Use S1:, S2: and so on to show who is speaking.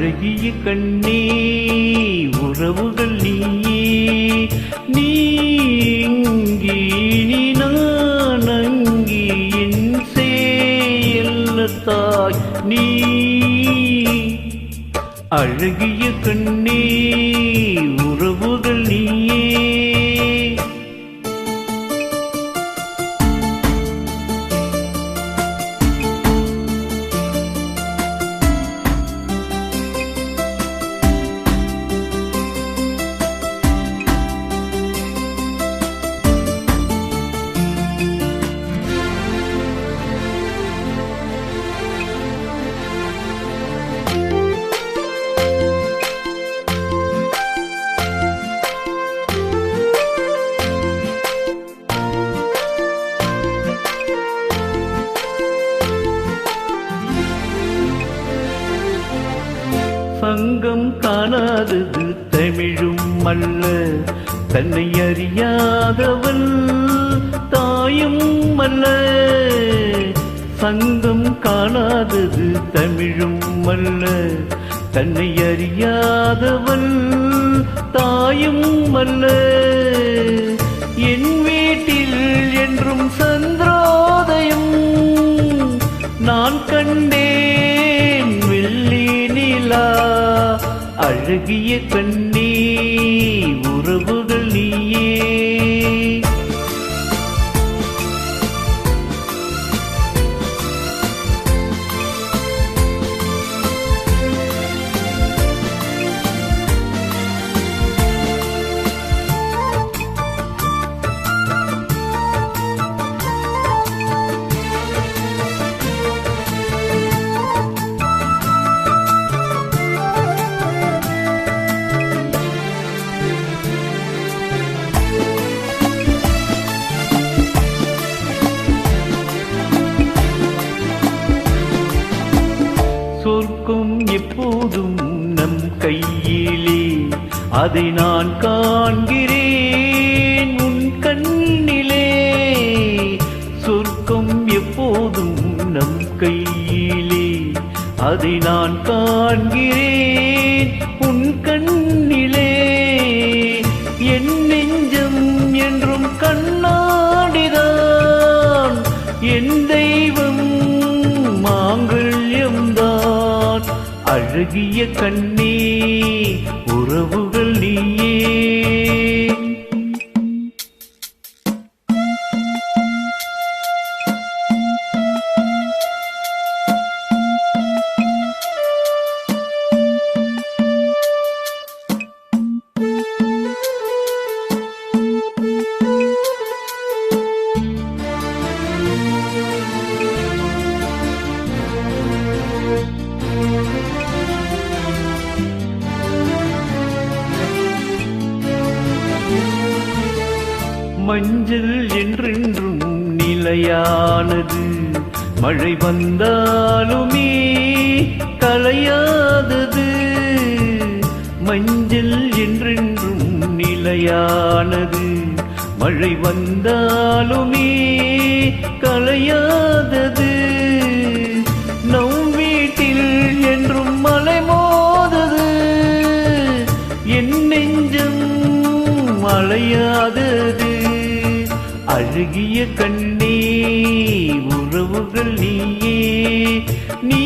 S1: அழகிய கண்ணே உறவுகள் நீயே. நீ இங்கே நீ நான் அங்கே என் சேயல்ல தாய் நீ. அழகிய கண்ணே தங்கம் காணாதது தமிழும் அல்ல. தன்னை அறியாதவன் தாயும் அல்ல. சங்கம் காணாதது தமிழும் அல்ல. தன்னை அறியாதவன் தாயும் அல்ல. அழகிய கண்ணே உறவுகள் நீயே. அதை நான் காண்கிறேன். உன் கண்ணிலே சொர்க்கம் எப்போதும் நம் கையிலே. அதை நான் காண்கிறேன். உன் கண்ணிலே என் நெஞ்சம் என்றும் கண்ணாடிதான். என் தெய்வம் மாங்கல்யம்தான். அழகிய கண்ணே உறவுகள் நீயே மஞ்சள் என்றென்றும் நிலையானது. மழை வந்தாலுமே கலையாதது. மஞ்சள் என்றென்றும் நிலையானது. மழை வந்தாலுமே கலையாதது. அழுகிய கண்ணே உறவுகள் நீயே நீ